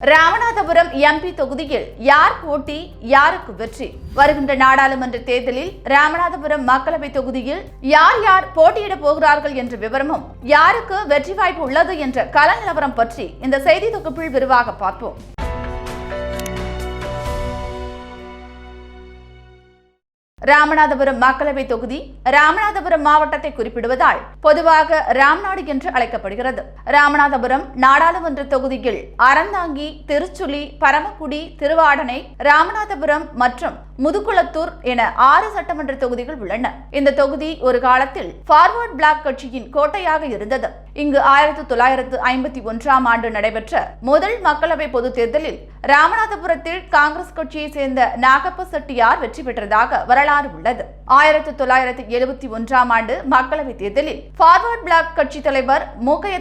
Ramanathapuram MP தொகுதியில் யார் போட்டி யாருக்கு வெற்றி? வருகின்ற நாடாளுமன்ற தேர்தலில் ராமநாதபுரம் மக்களவை தொகுதியில் யார் யார் போட்டியிட போகிறார்கள் என்ற விவரமும் யாருக்கு வெற்றி வாய்ப்பு உள்ளது என்ற கள நிலவரம் பற்றி இந்த செய்தி தொகுப்பில் விரிவாக பார்ப்போம். ராமநாதபுரம் மக்களவை தொகுதி ராமநாதபுரம் மாவட்டத்தை குறிப்பிடுவதால் பொதுவாக ராம்நாடு என்று அழைக்கப்படுகிறது. ராமநாதபுரம் நாடாளுமன்ற தொகுதியில் அறந்தாங்கி திருச்சுழி பரமக்குடி திருவாடனை ராமநாதபுரம் மற்றும் முதுகுளத்தூர் என ஆறு சட்டமன்ற தொகுதிகள் உள்ளன. இந்த தொகுதி ஒரு காலத்தில் ஃபார்வர்ட் பிளாக் கட்சியின் கோட்டையாக இருந்தது. இங்கு ஆயிரத்தி தொள்ளாயிரத்து ஐம்பத்தி ஒன்றாம் ஆண்டு நடைபெற்ற முதல் மக்களவை பொதுத் தேர்தலில் ராமநாதபுரத்தில் காங்கிரஸ் கட்சியை சேர்ந்த நாகப்ப செட்டியார் வெற்றி பெற்றதாக வரலாறு உள்ளது. ஆயிரத்தி தொள்ளாயிரத்தி எழுபத்தி ஒன்றாம் ஆண்டு மக்களவை தேர்தலில் ஃபார்வர்ட் பிளாக் கட்சி தலைவர் மூக்கைய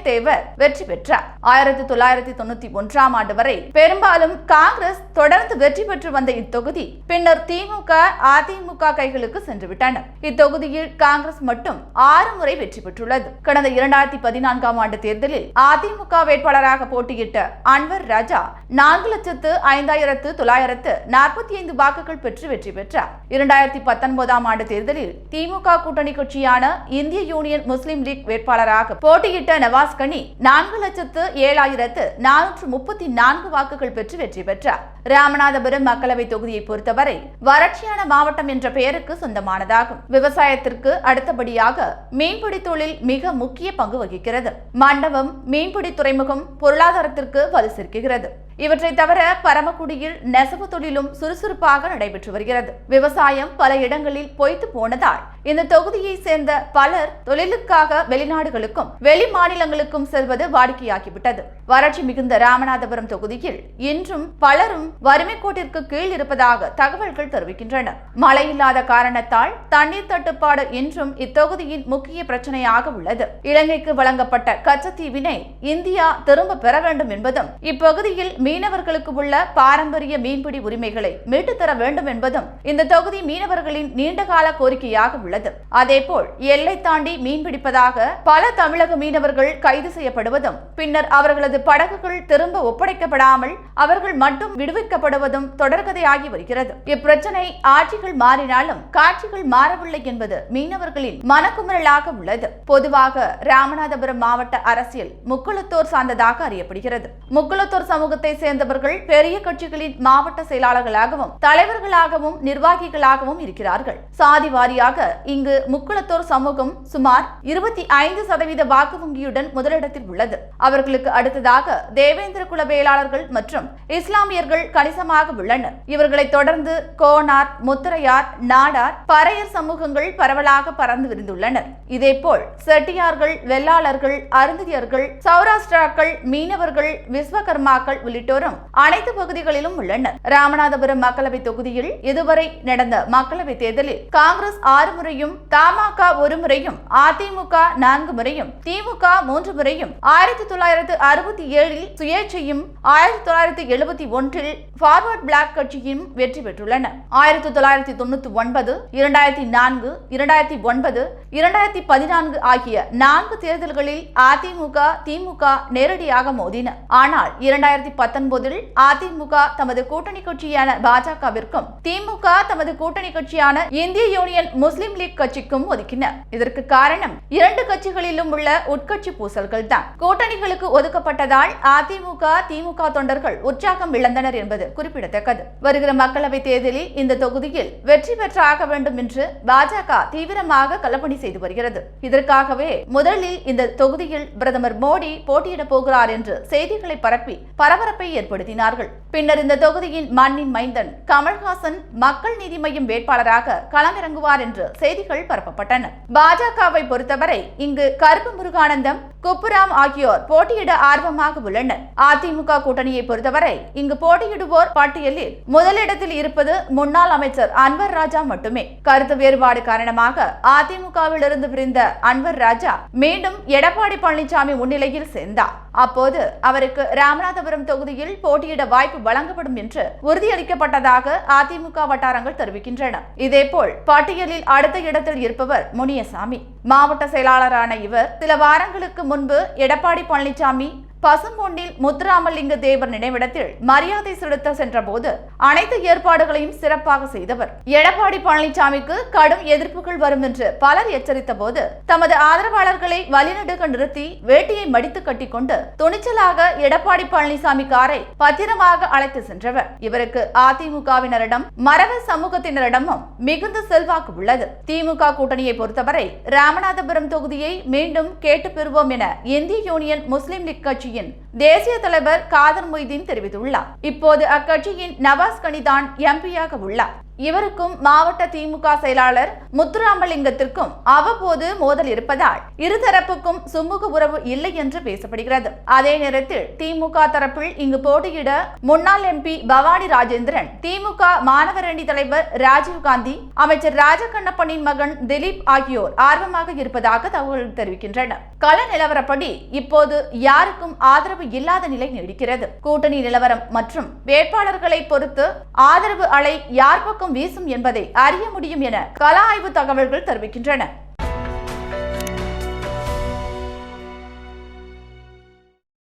வெற்றி பெற்றார். ஆயிரத்தி தொள்ளாயிரத்தி தொண்ணூத்தி ஒன்றாம் ஆண்டு வரை பெரும்பாலும் காங்கிரஸ் தொடர்ந்து வெற்றி பெற்று வந்த இத்தொகுதி பின்னர் திமுக அதிமுக கைகளுக்கு சென்றுவிட்டன இத்தொகுதியில் காங்கிரஸ் மட்டும் ஆறு முறை வெற்றி பெற்றுள்ளது. கடந்த இரண்டாயிரத்தி பதினான்காம் ஆண்டு தேர்தலில் அதிமுக வேட்பாளராக போட்டியிட்ட அன்வர் ராஜா நான்கு லட்சத்து ஐந்தாயிரத்து தொள்ளாயிரத்து நாற்பத்தி ஐந்து வாக்குகள் பெற்று வெற்றி பெற்றார். இரண்டாயிரத்தி பத்தொன்பதாம் ஆண்டு ஆண்டு தேர்தலில் திமுக கூட்டணி கட்சியான இந்திய யூனியன் முஸ்லீம் லீக் வேட்பாளராக போட்டியிட்ட நவாஸ் கனி நான்கு லட்சத்து ஏழாயிரத்து நானூற்று முப்பத்தி நான்கு வாக்குகள் பெற்று வெற்றி பெற்றார். ராமநாதபுரம் மக்களவை தொகுதியை பொறுத்தவரை வறட்சியான மாவட்டம் என்ற பெயருக்கு சொந்தமானதாகும். விவசாயத்திற்கு அடுத்தபடியாக மீன்பிடி தொழில் மிக முக்கிய பங்கு வகிக்கிறது. மண்டபம் மீன்பிடி துறைமுகம் பொருளாதாரத்திற்கு வலு சேர்க்கிறது. இவற்றை தவிர பரமக்குடியில் நெசவு தொழிலும் சுறுசுறுப்பாக நடைபெற்று வருகிறது. விவசாயம் பல இடங்களில் பொய்த்து போனதால் இந்த தொகுதியை சேர்ந்த பலர் தொழிலுக்காக வெளிநாடுகளுக்கும் வெளி மாநிலங்களுக்கும் செல்வது வாடிக்கையாகிவிட்டது. வறட்சி மிகுந்த ராமநாதபுரம் தொகுதியில் இன்றும் பலரும் வறுமை கோட்டிற்கு கீழ் இருப்பதாக தகவல்கள் தெரிவிக்கின்றன. மழை இல்லாத காரணத்தால் தண்ணீர் தட்டுப்பாடு இன்றும் இத்தொகுதியின் முக்கிய பிரச்சனையாக உள்ளது. இலங்கைக்கு வழங்கப்பட்ட கச்சத்தீவினை இந்தியா திரும்ப பெற வேண்டும் என்பதும் இப்பகுதியில் மீனவர்களுக்கு உள்ள பாரம்பரிய மீன்பிடி உரிமைகளை மீட்டுத்தர வேண்டும் என்பதும் இந்த தொகுதி மீனவர்களின் நீண்டகால கோரிக்கையாக உள்ளது. அதேபோல் எல்லை தாண்டி மீன்பிடிப்பதாக பல தமிழக மீனவர்கள் கைது செய்யப்படுவதும் பின்னர் அவர்களது படகுகள் திரும்ப ஒப்படைக்கப்படாமல் அவர்கள் மட்டும் விடுவிக்கப்படுவதும் தொடர்கதையாகி வருகிறது. இப்பிரச்சனை ஆட்சிகள் மாறினாலும் காட்சிகள் மாறவில்லை என்பது மீனவர்களின் மனக்குமரலாக உள்ளது. பொதுவாக ராமநாதபுரம் மாவட்ட அரசியல் முக்குளத்தோர் சார்ந்ததாக அறியப்படுகிறது. முக்குளத்தோர் சமூகத்தை சேர்ந்தவர்கள் பெரிய கட்சிகளின் மாவட்ட செயலாளர்களாகவும் தலைவர்களாகவும் நிர்வாகிகளாகவும் இருக்கிறார்கள். சாதி வாரியாக இங்கு முக்குளத்தோர் சமூகம் சுமார் இருபத்தி ஐந்து சதவீத வாக்கு வங்கியுடன் முதலிடத்தில் உள்ளது. அவர்களுக்கு அடுத்ததாக தேவேந்திர குல வேளாளர்கள் மற்றும் இஸ்லாமியர்கள் கணிசமாக உள்ளனர். இவர்களை தொடர்ந்து கோனார் முத்திரையார் நாடார் பறையர் சமூகங்கள் பரவலாக பறந்து விரிந்துள்ளனர். இதேபோல் செட்டியார்கள் வெள்ளாளர்கள் அருந்ததியர்கள் சௌராஷ்டிராக்கள் மீனவர்கள் விஸ்வகர்மாக்கள் உள்ளிட்டோரும் அனைத்து பகுதிகளிலும் உள்ளனர். ராமநாதபுரம் மக்களவை தொகுதியில் இதுவரை நடந்த மக்களவை தேர்தலில் காங்கிரஸ் ஆறு முறையும் தமாக ஒரு முறையும் அதிமுக நான்கு முறையும் திமுக மூன்று முறையும். ஆயிரத்தி தொள்ளாயிரத்து அறுபத்தி ஏழில் சுயேட்சையும் ஆயிரத்தி தொள்ளாயிரத்தி எழுபத்தி ஒன்றில் ஃபார்வர்ட் பிளாக் கட்சியும் வெற்றி பெற்றுள்ளன. ஆயிரத்தி தொள்ளாயிரத்தி தொண்ணூத்தி ஒன்பது இரண்டாயிரத்தி நான்கு இரண்டாயிரத்தி ஒன்பது இரண்டாயிரத்தி பதினான்கு ஆகிய நான்கு தேர்தல்களில் அதிமுக திமுக நேரடியாக மோதின. ஆனால் இரண்டாயிரத்தி பத்தொன்பதில் அதிமுக தமது கூட்டணி கட்சியான பாஜகவிற்கும் திமுக தமது கூட்டணி கட்சியான இந்திய இந்திய யூனியன் முஸ்லிம் லீக் கட்சிக்கும் ஒதுக்கினர். இதற்கு காரணம் இரண்டு கட்சிகளிலும் உள்ள உட்கட்சி பூசல்கள் தான் கூட்டணிகளுக்கு ஒதுக்கப்பட்டதால் அதிமுக திமுக தொண்டர்கள் உற்சாகம் இழந்தனர் என்பது குறிப்பிடத்தக்கது. வருகிற மக்களவைத் தேர்தலில் இந்த தொகுதியில் வெற்றி பெற்றாக வேண்டும் என்று பாஜக தீவிரமாக களப்பணி செய்து வருகிறது. இதற்காகவே முதலில் இந்த தொகுதியில் பிரதமர் மோடி போட்டியிடப் போகிறார் என்று செய்திகளை பரப்பி பரபரப்பை ஏற்படுத்தினார்கள். பின்னர் இந்த தொகுதியின் மண்ணின் மைந்தன் கமல்ஹாசன் மக்கள் நீதி மையம் வேட்பாளராக களமிறங்குவார் என்று செய்திகள் பரப்பப்பட்டன. பாஜகவை பொறுத்தவரை இங்கு கருப்பு முருகானந்தம் குப்புராம் ஆகியோர் போட்டியிட ஆர்வமாக உள்ளனர். அதிமுக கூட்டணியை பொறுத்தவரை இங்கு போட்டியிடுவோர் பட்டியலில் முதலிடத்தில் இருப்பது முன்னாள் அமைச்சர் அன்வர் ராஜா மட்டுமே. கருத்து வேறுபாடு காரணமாக அதிமுகவில் இருந்து பிரிந்த அன்வர் ராஜா மீண்டும் எடப்பாடி பழனிசாமி முன்னிலையில் சேர்ந்தார். அப்போது அவருக்கு ராமநாதபுரம் தொகுதியில் போட்டியிட வாய்ப்பு வழங்கப்படும் என்று உறுதியளிக்கப்பட்டதாக அதிமுக வட்டாரங்கள் தெரிவிக்கின்றன. இதேபோல் பட்டியலில் அடுத்த இடத்தில் இருப்பவர் முனியசாமி. மாவட்ட செயலாளரான இவர் சில வாரங்களுக்கு முன்பு எடப்பாடி பழனிசாமி பசும்பொண்டில் முத்துராமலிங்க தேவர் நினைவிடத்தில் மரியாதை செலுத்த சென்றபோது அனைத்து ஏற்பாடுகளையும் சிறப்பாக செய்தவர். எடப்பாடி பழனிசாமிக்கு கடும் எதிர்ப்புகள் வரும் என்று பலர் எச்சரித்த போது தமது ஆதரவாளர்களை வழிநடுக நிறுத்தி வேட்டியை மடித்து கட்டிக்கொண்டு துணிச்சலாக எடப்பாடி பழனிசாமி காரை பத்திரமாக அழைத்து சென்றவர். இவருக்கு அதிமுகவினரிடம் மரப சமூகத்தினரிடமும் மிகுந்த செல்வாக்கு உள்ளது. திமுக கூட்டணியை பொறுத்தவரை ராமநாதபுரம் தொகுதியை மீண்டும் கேட்டு பெறுவோம் என இந்திய யூனியன் முஸ்லிம் லீக் அக்கட்சியின் தேசிய தலைவர் காதர் மொய்தீன் தெரிவித்துள்ளார். இப்போது அக்கட்சியின் நவாஸ் கனிதான் எம்பியாக உள்ளார். இவருக்கும் மாவட்ட திமுக செயலாளர் முத்துராமலிங்கத்திற்கும் அவ்வப்போது மோதல் இருப்பதால் இருதரப்புக்கும் சுமூக உறவு இல்லை என்று பேசப்படுகிறது. அதே நேரத்தில் திமுக தரப்பில் இங்கு போட்டியிட முன்னாள் எம்பி பவானி ராஜேந்திரன் திமுக மாணவரணி தலைவர் ராஜீவ்காந்தி அமைச்சர் ராஜகண்ணப்பனின் மகன் திலீப் ஆகியோர் ஆர்வமாக இருப்பதாக தகவல்கள் தெரிவிக்கின்றன. கள நிலவரப்படி இப்போது யாருக்கும் ஆதரவு இல்லாத நிலை நீடிக்கிறது. கூட்டணி நிலவரம் மற்றும் வேட்பாளர்களை பொறுத்து ஆதரவு அலை யார் பக்கம் வீசும் என்பதை அறிய முடியும் என கல ஆய்வு தகவல்கள் தெரிவிக்கின்றன.